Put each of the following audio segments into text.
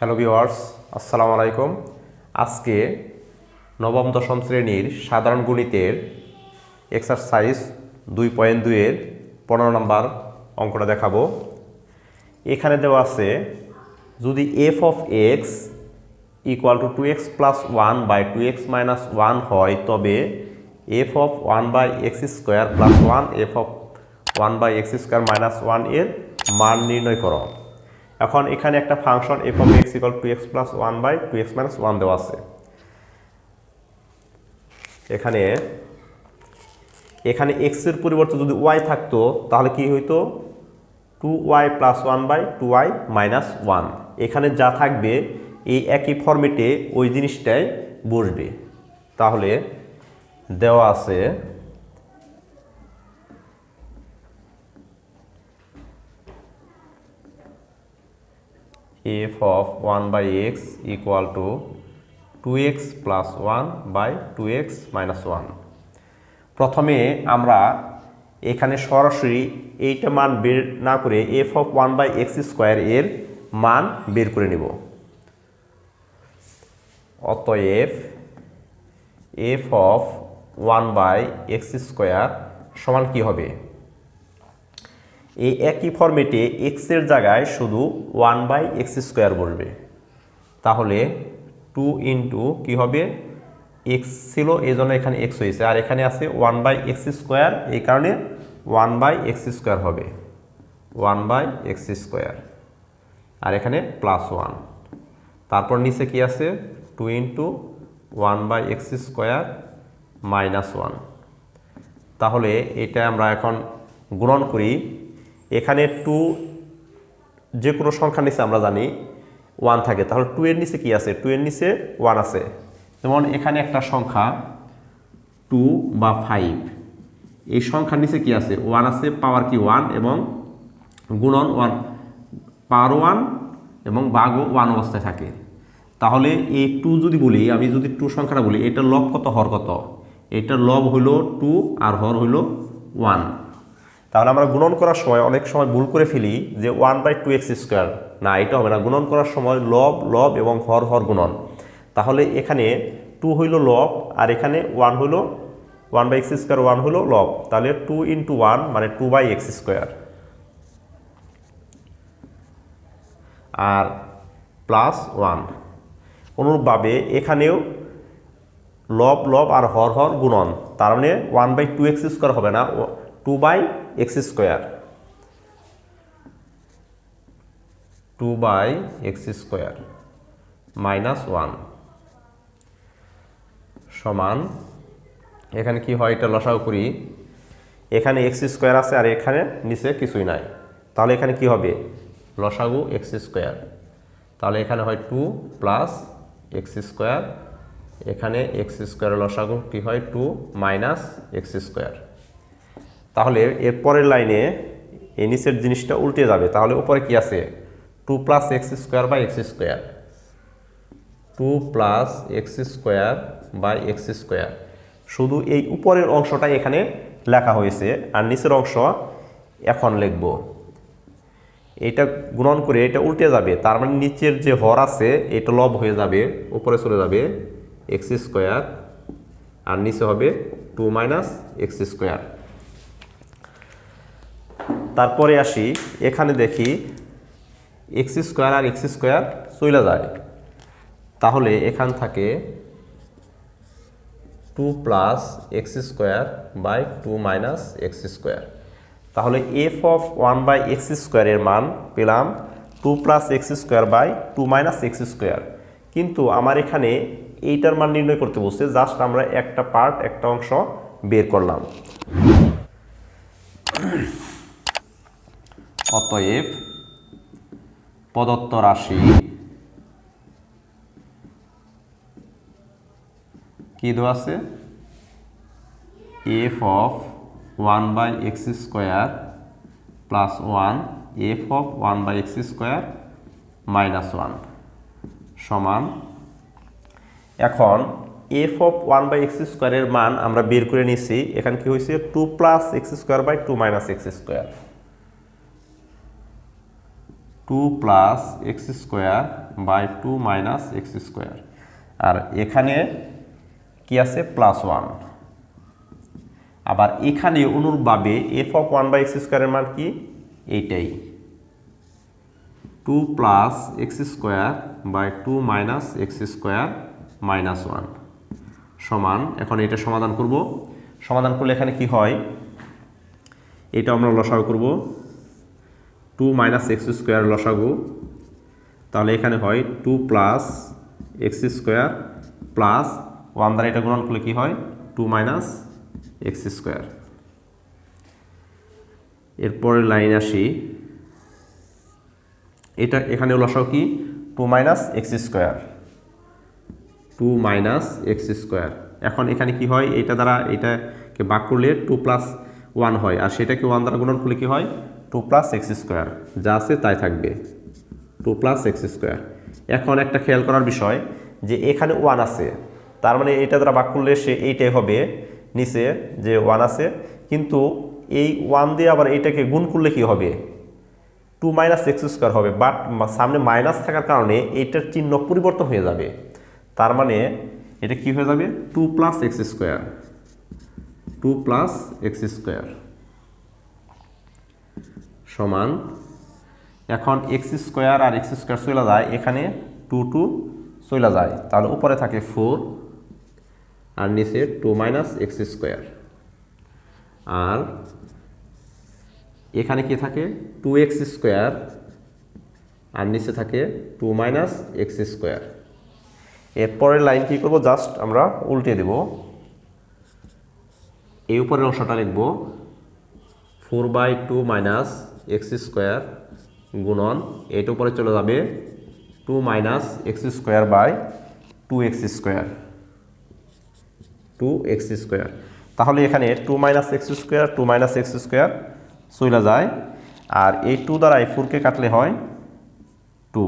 Hello viewers আসসালামু আলাইকুম। আজকে নবম, দশম শ্রেণির সাধারণ গণিতের এক্সারসাইজ দুই পয়েন্ট দুইয়ের পনেরো নম্বর অঙ্কটা দেখাবো। এখানে দেওয়া আছে, যদি F of X equal to two X plus one by two X minus one হয়, তবে F of one by X square plus one F of one by X square minus ওয়ানের মান নির্ণয় করো। এখন এখানে একটা function F of X equal to X plus one by two X minus one দেওয়া আছে। এখানে এখানে এক্সের পরিবর্তে যদি ওয়াই থাকতো, তাহলে কি হইতো? Two Y plus one by two Y minus one এখানে যা থাকবে, এই একই ফর্মেটে ওই জিনিসটাই বসবে। তাহলে, দেওয়া আছে f of 1 by x equal to 2x plus 1 by 2x minus 1 প্রথমে আমরা এখানে সরাসরি এইটা মান বের না করে F of one by X square এর মান বের করে নেব। অতএব F of one by X square সমান কি হবে? এই একই ফর্মেটে এক্সের জায়গায় শুধু ওয়ান বাই এক্স স্কোয়ার বলবে তাহলে টু ইন্টু কী হবে? এক্স ছিল, এই জন্য এখানে এক্স হয়েছে। আর এখানে আছে ওয়ান বাই এক্স স্কোয়ার এই কারণে ওয়ান বাই এক্স স্কোয়ার হবে। ওয়ান বাই এক্স স্কোয়ার আর এখানে প্লাস ওয়ান তারপর নিচে কি আছে? Two into one by X square minus one তাহলে এটা আমরা এখন গ্রহণ করি এখানে টু যে কোনো সংখ্যার নিচে আমরা জানি ওয়ান থাকে। তাহলে টু এর নিচে কি আছে? টু এর নিচে ওয়ান আছে। যেমন এখানে একটা সংখ্যা টু বা ফাইভ এই সংখ্যার নিচে কি আছে? ওয়ান আছে পাওয়ার কি ওয়ান এবং গুণন ওয়ান পাওয়ার ওয়ান এবং বাঘও ওয়ান অবস্থায় থাকে। তাহলে এই টু যদি বলি, আমি যদি টু সংখ্যাটা বলি এটা লব কত? হর কত? এটা লব হইল টু আর হর হইল ওয়ান তাহলে আমরা গুণন করার সময় অনেক সময় ভুল করে ফেলি যে one by two X square না, এটা হবে না। গুণন করার সময় লব লব এবং হর হর গুণন। তাহলে এখানে টু হইল লব আর এখানে ওয়ান হইল one by X square one হইল লব। তাহলে টু ইন্টু ওয়ান মানে টু বাই এক্স স্কোয়ার আর প্লাস ওয়ান অনুরূপভাবে এখানেও লব লব আর হর হর গুণন। তার মানে one by two X square হবে না। Two by X square. Two by X square minus one সমান, এখানে কি হয় এটা লসাও করি, এখানে এক্স স্কোয়ার আছে আর এখানে নিচে কিছুই নাই। তাহলে এখানে কি হবে? লসাগু এক্স স্কোয়ার। তাহলে এখানে হয় টু প্লাস এক্স স্কোয়ার। এখানে এক্স স্কোয়ার লসাগু কী হয়? Two minus X square. তাহলে এর পরের লাইনে এই নিচের জিনিসটা উল্টে যাবে। তাহলে উপরে কি আছে? Two plus X square by X square. Two plus X square by X square. শুধু এই উপরের অংশটাই এখানে লেখা হয়েছে, আর নিচের অংশ এখন লিখব। এটা গুণন করে এটা উল্টে যাবে, তার মানে নিচের যে হর আছে, এটা লব হয়ে যাবে, উপরে চলে যাবে এক্স স্কোয়ার, আর নিচে হবে টু মাইনাস এক্স স্কোয়ার। তারপরে আসি, এখানে দেখি এক্স স্কোয়ার আর এক্স স্কোয়ার চলে যায়। তাহলে এখান থাকে two plus x square by two minus x square তাহলে f of one by x স্কোয়ারের মান পেলাম two plus x square by two minus x square কিন্তু আমার এখানে এইটার মান নির্ণয় করতে বলছে জাস্ট আমরা একটা পার্ট একটা অংশ বের করলাম। অতএব প্রদত্ত রাশি কি দেওয়া আছে? F of one by x square plus one f of one by x square minus one সমান। এখন f of one by x স্কোয়ারের মান আমরা বের করে নিছি। এখানে কি হয়েছে two plus x square by two minus x square two plus x square by two minus x square আর এখানে কি আছে? প্লাস ওয়ান আবার এখানে অনুরূপভাবে f of one by x স্কোয়ারের মান কি? এইটাই। Two plus x square by two minus x square minus one সমান, এখন এটা সমাধান করব। সমাধান করলে এখানে কি হয়? এটা আমরা লসাগু করব। টু মাইনাস এক্স স্কোয়ার লসাগু। তাহলে এখানে হয় two plus x square plus one দ্বারা এটা গুণন করলে কি হয়? টু মাইনাস এক্স স্কোয়ার এরপরের লাইন আসি। এটা এখানে লসাও কি? Two minus x square two minus x square এখন এখানে কি হয়? এটা দ্বারা এটাকে বাক করলে টু প্লাস ওয়ান হয়। আর সেটাকে ওয়ান দ্বারা গুণন করলে কি হয়? টু প্লাস এক্স স্কোয়ার, যা আছে তাই থাকবে। Two plus x square. এখন একটা খেয়াল করার বিষয় যে এখানে ওয়ান আছে, তার মানে এটা দ্বারা বাক করলে সে এইটাই হবে, নিচে যে ওয়ান আছে, কিন্তু এই ওয়ান দিয়ে আবার এইটাকে গুণ করলে কি হবে? টু মাইনাস এক্স স্কোয়ার হবে, বাট সামনে মাইনাস থাকার কারণে এইটার চিহ্ন পরিবর্তন হয়ে যাবে। তার মানে এটা কি হয়ে যাবে? Two plus x square. Two plus x square. সমান। এখন এক্স স্কোয়ার আর এক্স স্কোয়ার চলে যায়, এখানে টু টু চলে যায়। তাহলে উপরে থাকে ফোর আর নিচে টু মাইনাস এক্স স্কোয়ার আর এখানে কি থাকে? টু এক্স স্কোয়ার আর নিচে থাকে টু মাইনাস এক্স স্কোয়ার এরপরের লাইন কী করব? জাস্ট আমরা উল্টে দেব। এই উপরের অংশটা লিখব four by two minus x square গুণন এইটা উপরে চলে যাবে two minus x square by two x square two x square তাহলে এখানে two minus x square two minus x square চলে যায়। আর এই টু দ্বারা এই ফোরকে কাটলে হয় টু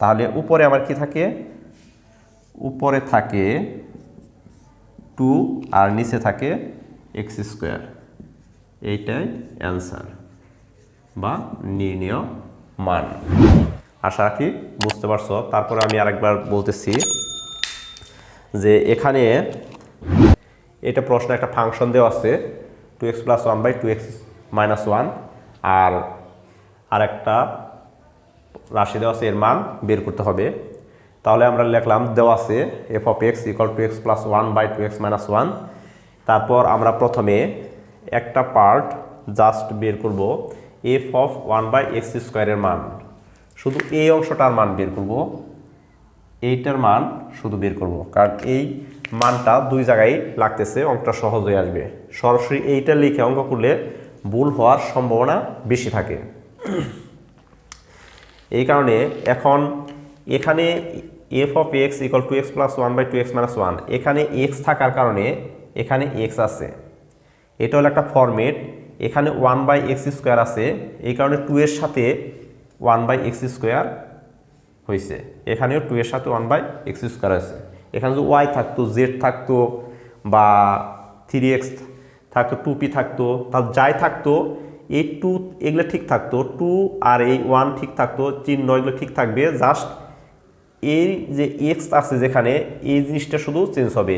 তাহলে উপরে আমার কি থাকে? উপরে থাকে টু আর নিচে থাকে এক্স স্কোয়ার এইটাই অ্যান্সার বা নির্ণয় মান। আশা রাখি বুঝতে পারছ। তারপরে আমি আরেকবার বলতেছি যে এখানে এটা প্রশ্ন একটা ফাংশন দেওয়া আছে two x plus one by two x minus one আর আরেকটা রাশি দেওয়া আছে, এর মান বের করতে হবে। তাহলে আমরা লিখলাম, দেওয়া আছে f of x equal two x plus one by two x minus one তারপর আমরা প্রথমে একটা পার্ট জাস্ট বের করব f of one by x স্কোয়ারের মান। শুধু এই অংশটার মান বের করব, এইটার মান শুধু বের করব, কারণ এই মানটা দুই জায়গায় লাগতেছে অঙ্কটা সহজ হয়ে আসবে। সরাসরি এইটা লিখে অঙ্ক করলে ভুল হওয়ার সম্ভাবনা বেশি থাকে। এই কারণে এখন এখানে f of x equal two x plus one by two x minus one এখানে এক্স থাকার কারণে এখানে এক্স আছে। এটা হলো একটা ফরমেট এখানে ওয়ান বাই এক্স স্কোয়ার আছে, এই কারণে টু এর সাথে ওয়ান বাই এক্স স্কোয়ার হয়েছে। এখানেও টু এর সাথে ওয়ান বাই এক্স স্কোয়ার আছে। এখানে যদি ওয়াই থাকতো জেড থাকতো, বা থ্রি এক্স থাকতো টু পি থাকতো, তাহলে যাই থাকতো, এই টু এগুলো ঠিক থাকতো টু আর এই ওয়ান ঠিক থাকতো, চিহ্ন এগুলো ঠিক থাকবে জাস্ট এই যে এক্স আছে যেখানে, এই জিনিসটা শুধু চেঞ্জ হবে।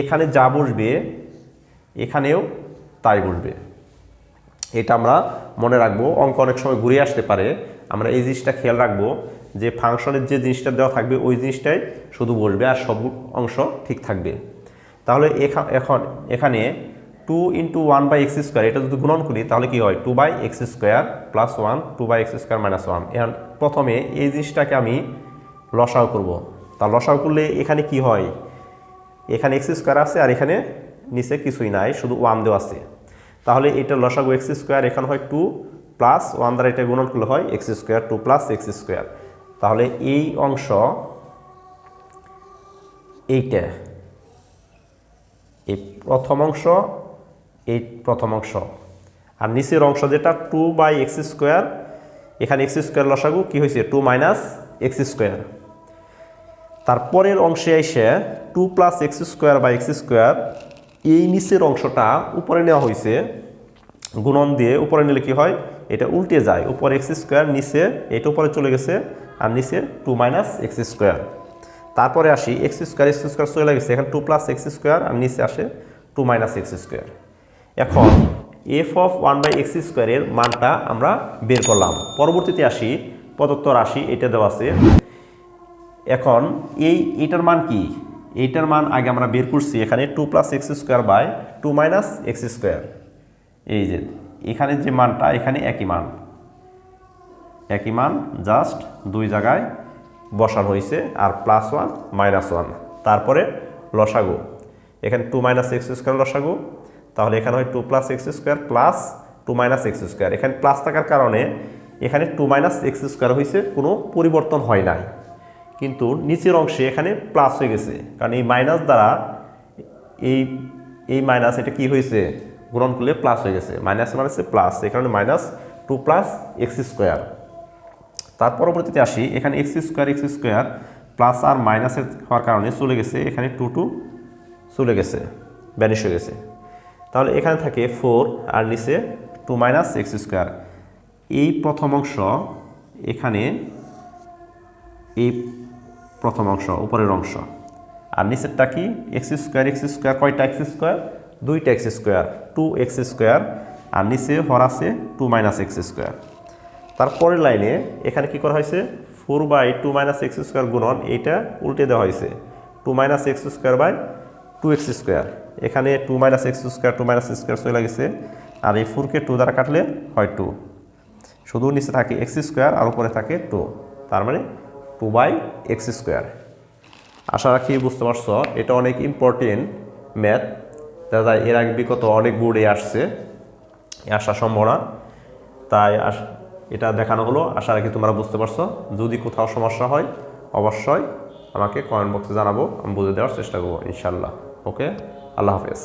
এখানে যা বসবে, এখানেও তাই বলবে। এটা আমরা মনে রাখব, অঙ্ক অনেক সময় ঘুরে আসতে পারে। আমরা এই জিনিসটা খেয়াল রাখব যে ফাংশনের যে জিনিসটা দেওয়া থাকবে, ওই জিনিসটাই শুধু বলবে আর সব অংশ ঠিক থাকবে। তাহলে এখা- এখন এখানে two into one by x square এটা যদি গুণন করি তাহলে কি হয়? Two by x square plus one two by x square minus one এখন প্রথমে এই জিনিসটাকে আমি লসাও করব। তা লসাও করলে এখানে কি হয়? এখানে এক্স স্কোয়ার আছে আর এখানে নিচে কিছুই নাই, শুধু ওয়ান দেওয়া আছে। তাহলে এটা লসাগু এক্স স্কোয়ার, এখানে হয় টু প্লাস ওয়ান দ্বারা এটা গুণন করলে হয় x square, two plus x square. তাহলে এই অংশ এইটা, এই প্রথম অংশ, এই প্রথম অংশ। আর নিচের অংশ যেটা টু বাই এক্স স্কোয়ার, এখানে এক্স স্কোয়ার লসাগু, কি হয়েছে? Two minus x square. তারপরের অংশে এসে টু প্লাস এক্স স্কোয়ার বা এক্স স্কোয়ার এই নিচের অংশটা উপরে নেওয়া হয়েছে, গুণন দিয়ে উপরে নিলে কি হয়? এটা উল্টে যায়। উপর এক্স স্কোয়ার নিচে এটা উপরে চলে গেছে, আর নিচে টু মাইনাস এক্স স্কোয়ার তারপরে আসি এক্স স্কোয়ার এক্স স্কোয়ার চলে গেছে, এখানে টু প্লাস এক্স স্কোয়ার আর নিচে আসে টু মাইনাস এক্স স্কোয়ার এখন f of one by x স্কোয়ারের মানটা আমরা বের করলাম। পরবর্তীতে আসি, প্রদত্ত রাশি এটা দেওয়া আছে। এখন এই, এটার মান কি? এইটার মান আগে আমরা বের করছি এখানে two plus x square by two minus x square এই যে, এখানে যে মানটা, এখানে একই মান। একই মান জাস্ট দুই জায়গায় বসানো হয়েছে, আর প্লাস ওয়ান মাইনাস ওয়ান তারপরে লসাগু। এখানে টু মাইনাস এক্স স্কোয়ার লসাগু। তাহলে এখানে হয় two plus x square plus two minus x square এখানে প্লাস থাকার কারণে এখানে টু মাইনাস এক্স স্কোয়ার হয়েছে, কোনো পরিবর্তন হয় নাই। কিন্তু নিচের অংশে এখানে প্লাস হয়ে গেছে। কারণ এই মাইনাস দ্বারা এই এই মাইনাস এটা কি হয়েছে? গ্রহণ করলে প্লাস হয়ে গেছে। মাইনাস মানে হচ্ছে প্লাস এই কারণে minus two plus x square তার পরবর্তীতে আসি। এখানে x square x square plus আর মাইনাসের হওয়ার কারণে চলে গেছে। এখানে টু টু চলে গেছে। ব্যানিশ হয়ে গেছে। তাহলে এখানে থাকে ফোর আর নিচে টু মাইনাস এক্স স্কোয়ার এই প্রথম অংশ এখানে এই প্রথম অংশ, উপরের অংশ। আর নিচেরটা কি? এক্স স্কোয়ার এক্স স্কোয়ার কয়টা এক্স স্কোয়ার দুইটা x square two x square আর নিচে হর আছে টু মাইনাস এক্স স্কোয়ার তারপরের লাইনে এখানে কি করা হয়েছে? Four by two minus x square গুণন এইটা উল্টে দেওয়া হয়েছে। Two minus x square by two x square এখানে two minus x square two minus square চলে গেছে। আর এই ফোরকে টু দ্বারা কাটলে হয় টু শুধু নিচে থাকে এক্স স্কোয়ার আর উপরে থাকে টু তার মানে টু বাই এক্স স্কোয়ার। আশা রাখি বুঝতে পারছ, এটা অনেক ইম্পর্টেন্ট ম্যাথ দাদা এর আগে বিগত অনেক বোর্ডে আসছে আসার সম্ভাবনা। তাই এটা দেখানো হলো, আশা রাখি তোমরা বুঝতে পারছ। যদি কোথাও সমস্যা হয়, অবশ্যই আমাকে কমেন্ট বক্সে জানাব, আমি বুঝে দেওয়ার চেষ্টা করব ইনশাল্লাহ ওকে আল্লাহ হাফেজ।